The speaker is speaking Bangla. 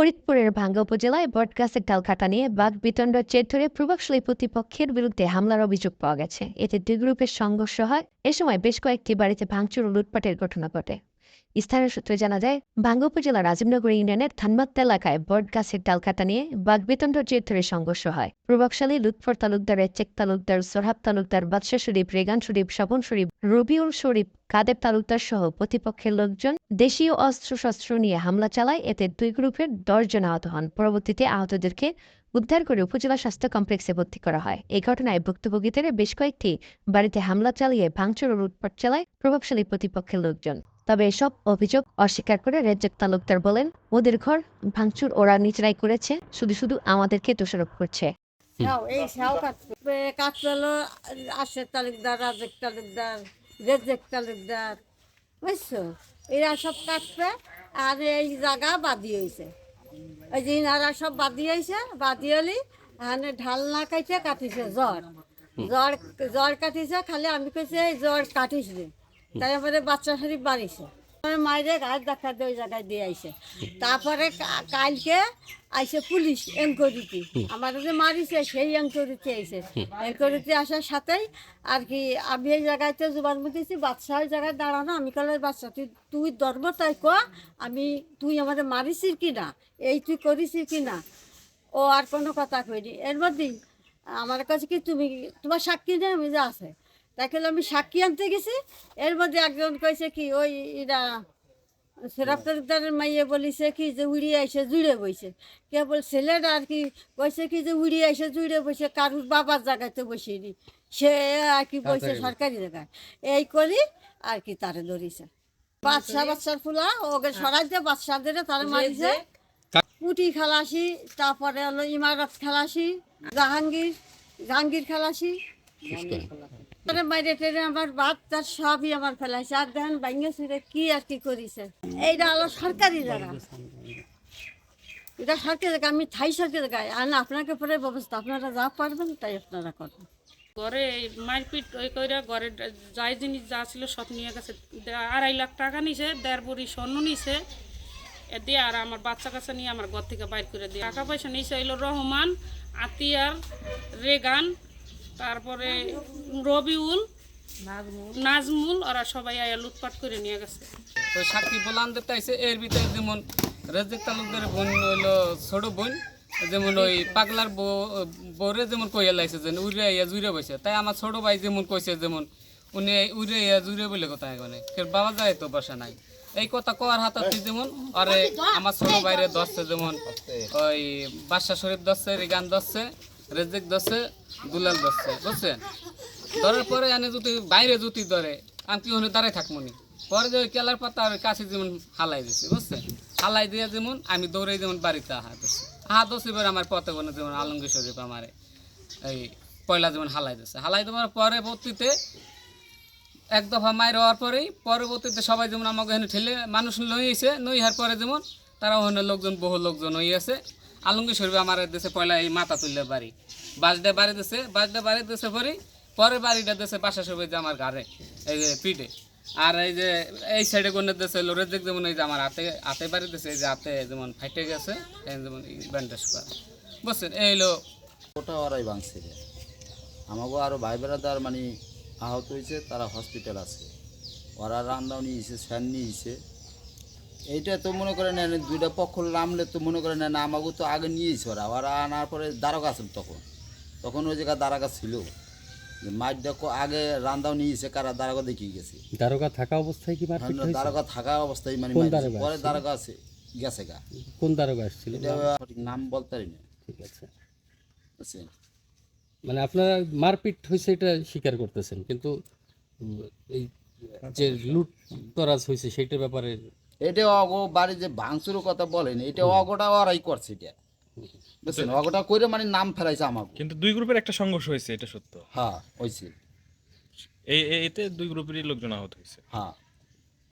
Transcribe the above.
ফরিদপুরের ভাঙ্গা উপজেলায় বটগাছের ডাল কাটা নিয়ে বাঘ বিতণ্ড চের ধরে প্রভাবশালী প্রতিপক্ষের বিরুদ্ধে হামলার অভিযোগ পাওয়া গেছে। এতে দুই গ্রুপের সংঘর্ষ হয়। এ সময় বেশ কয়েকটি বাড়িতে ভাঙচুর ও লুটপাটের ঘটনা ঘটে। স্থানীয় সূত্রে জানা যায় ভাঙ্গা উপজেলার রাজীবনগর ইউনিয়নের ধানমাত্ত এলাকায় বটগাছের ডাল কাটা নিয়ে বাঘ বিতণ্ডার জের ধরে সংঘর্ষ হয়। প্রভাবশালী লুৎফর তালুকদারের চেক তালুকদার, সোরহাব তালুকদার, বাদশাহ শরীফ, রেগান শরীফ স্বপন শরীফ, রবিউল শরীফ, কাদেব তালুকদার সহ প্রতিপক্ষের লোকজন দেশীয় অস্ত্রশস্ত্র নিয়ে হামলা চালায়। এতে দুই গ্রুপের দশজন আহত হন। পরবর্তীতে আহতদেরকে উদ্ধার করে উপজেলা স্বাস্থ্য কমপ্লেক্সে ভর্তি করা হয়। এই ঘটনায় ভুক্তভোগীদের বেশ কয়েকটি বাড়িতে হামলা চালিয়ে ভাঙচুর ও লুটপাট চালায় প্রভাবশালী প্রতিপক্ষের লোকজন। তবে এসব অভিযোগ অস্বীকার করে রেজ্জাক তালুকদার বলেন ওদের ঘর ভাঙচুর ওরা নিজেরাই করেছে শুধু শুধু আমাদেরকে দোষারোপ করছে। এই সাও কাটবে কাটবে হলো আশের তালুকদার রাজেক তালুকদার রেজেক তালুকদার বুঝছ? এরা সব কাটবে আর এই জায়গা বাদি হয়েছে ওই যে ইনারা সব বাদি হয়েছে বাদি হলি এখানে ঢাল না কাটে কাটিছে জ্বর। জ্বর জ্বর কাটিছে খালি আমি কইছে এই জ্বর কাটিস রে। তারপরে বাচ্চা শরীফ বাড়িছে। মায়ের গাছ দেখা দিয়ে ওই জায়গায় দিয়ে আইসে তারপরে কালকে আইসে পুলিশ এনকোয়ারিতে আমার যে মারিছে সেই এনকোয়ারিতে আইসে এনকোয়ারিতে আসার সাথেই আর কি আমি এই জায়গাতে জোবান মধ্যেছি বাচ্চা ওই জায়গায় দাঁড়ানো আমি কলে বাচ্চা তুই তুই ধর্ম তাই ক আমি তুই আমাদের মারিছিস কি না? এই তুই করিছিস কি না? ও আর কোনো কথা কইনি। এর মধ্যেই আমার কাছে কি তুমি তোমার সাক্ষী নেই আমি যে আছে। তাকে আমি সাক্ষী আনতে গেছি এর মধ্যে একজন কইছে কি ওই এরা সেরাপ্তারের মাইয়ে বলিছে কি যে উড়িয়ে আইসে জুড়ে বইছে। কেবল ছেলেটা আর কি কইছে কি যে উড়িয়ে আইসে জুড়ে বসে কারুর বাবার জায়গায় জায়গাতে বসিনি সে আর কি বইছে সরকারি জায়গায়। এই করি আর কি তারে ধরিছে। বাচ্চা বাচ্চার ফুলা ওকে সরাইতে বাচ্চাদের তারে মারিছে। পুটি খালাসি তারপরে হলো ইমারত খালাসি জাহাঙ্গীর জাহাঙ্গীর খালাসি। মাইরে টেরে আমার তার সবই আমার ফেলাইছে। আর দেখেন বাইঙ্গে ছিঁড়ে কি আর কি করিছে। এইটা হলো সরকারি জায়গা। এটা সরকারি জায়গা, আমি থাই সরকারি জায়গায়। আর আপনাকে পরে ব্যবস্থা, আপনারা যা পারবেন তাই আপনারা করবেন। ঘরে মারপিট ওই কইরা ঘরে যাই জিনিস যা ছিল সব নিয়ে গেছে। আড়াই লাখ টাকা নিছে, দেড় বড়ি স্বর্ণ নিছে। দিয়ে আর আমার বাচ্চা কাচ্চা নিয়ে আমার ঘর থেকে বাইর করে দিয়ে। টাকা পয়সা নিছে হইল রহমান, আতিয়ার, রেগান তারপরে রবিউল, নাজমুল, ওরা সবাই আয়া লুটপাট করে নিয়ে গেছে। ওই সাক্ষী বলান দিতে আইসে এর ভিতরে যেমন রেজেক তালুকদারের বোন হইল ছোট বোন, যেমন ওই পাগলার বউরে যেমন কইয়া লাইছে যেন উড়ে আইয়া জুড়ে বসে। তাই আমার ছোট ভাই যেমন কইছে যেমন, উনি উড়ে আইয়া জুড়ে বলে কথা ফের বাবা যায় তো বাসা নাই। এই কথা কওয়ার হাতাতে যেমন, আরে আমার ছোট ভাইরে দশছে যেমন, ওই বাদশা শরীফ দশছে রিগান দশছে রেজেক দশছে দুলাল দশছে বুঝছেন? ধরার পরে আনে যদি বাইরে জুতি ধরে, আমি কি ওখানে দাঁড়াই থাকব নি? পরে যে কেলার পাতা আর কাছে যেমন হালাই দিছে, বুঝছেন? হালাই দিয়ে যেমন আমি দৌড়াই যেমন বাড়িতে আহা দিচ্ছি আহা দোষ আমার পথে বনে যেমন আলমগীর শরীফ আমার এই পয়লা যেমন হালাই দিচ্ছে হালাই দেওয়ার পরবর্তীতে এক দফা মায়ের হওয়ার পরেই পরবর্তীতে সবাই যেমন আমাকে এখানে ঠেলে মানুষ লইয়েছে নইহার পরে যেমন তারা ওখানে লোকজন, বহু লোকজন হইয়াছে। আলমগীর শরীফ আমার দেশে পয়লা এই মাথা তুললে বাড়ি। বাসডে বাড়ি দিছে বাসডে বাড়ি দিছে পরে পরে বাড়িটা দেশে বাসা সবাই যে আমার ঘরে এই যে পিঠে। আর এই যে এই সাইডে কোনের দেশে লোরের দিক যেমন এই যে আমার হাতে হাতে বাড়ি দিছে এই যে হাতে যেমন ফাইটে গেছে যেমন ব্যান্ডেজ করা। বুঝছেন? এই হলো ওটা ওরাই ভাঙছে আমাকে আরও ভাই বেড়াদার মানে আহত হয়েছে, তারা হসপিটাল আছে। ওরা রান্নাও নিয়েছে স্যান নিয়েছে এইটা তো মনে করেন দুইটা পক্ষ নামলে তো মনে করেন না আমাকে তো আগে নিয়েছে ওরা ওরা আনার পরে দ্বারকা আছে তখন। তখন ওই জায়গায় দ্বারকা ছিল। দেখো আগে রান্দাও নিয়েছে কারা দ্বারকা দেখিয়ে গেছে। দারোগা থাকা অবস্থায় কি দ্বারকা থাকা অবস্থায় মানে পরে দ্বারকা আছে গেছে গা। কোন দারোগা আসছিল? নাম বলতে পারি না। ঠিক আছে। মানে আপনারা মারপিট হয়েছে এটা স্বীকার করতেছেন কিন্তু এই যে লুট তরাজ হয়েছে সেইটার ব্যাপারে এটা অগো বাড়ি যে ভাঙচুরের কথা বলেন এটা অগোটা ওরাই করছে এটা। বুঝছেন? অগোটা করে মানে নাম ফেলাইছে আমাকে। কিন্তু দুই গ্রুপের একটা সংঘর্ষ হয়েছে এটা সত্য? হ্যাঁ হয়েছে এই এই- এতে দুই গ্রুপেরই লোকজন আহত হয়েছে। হ্যাঁ।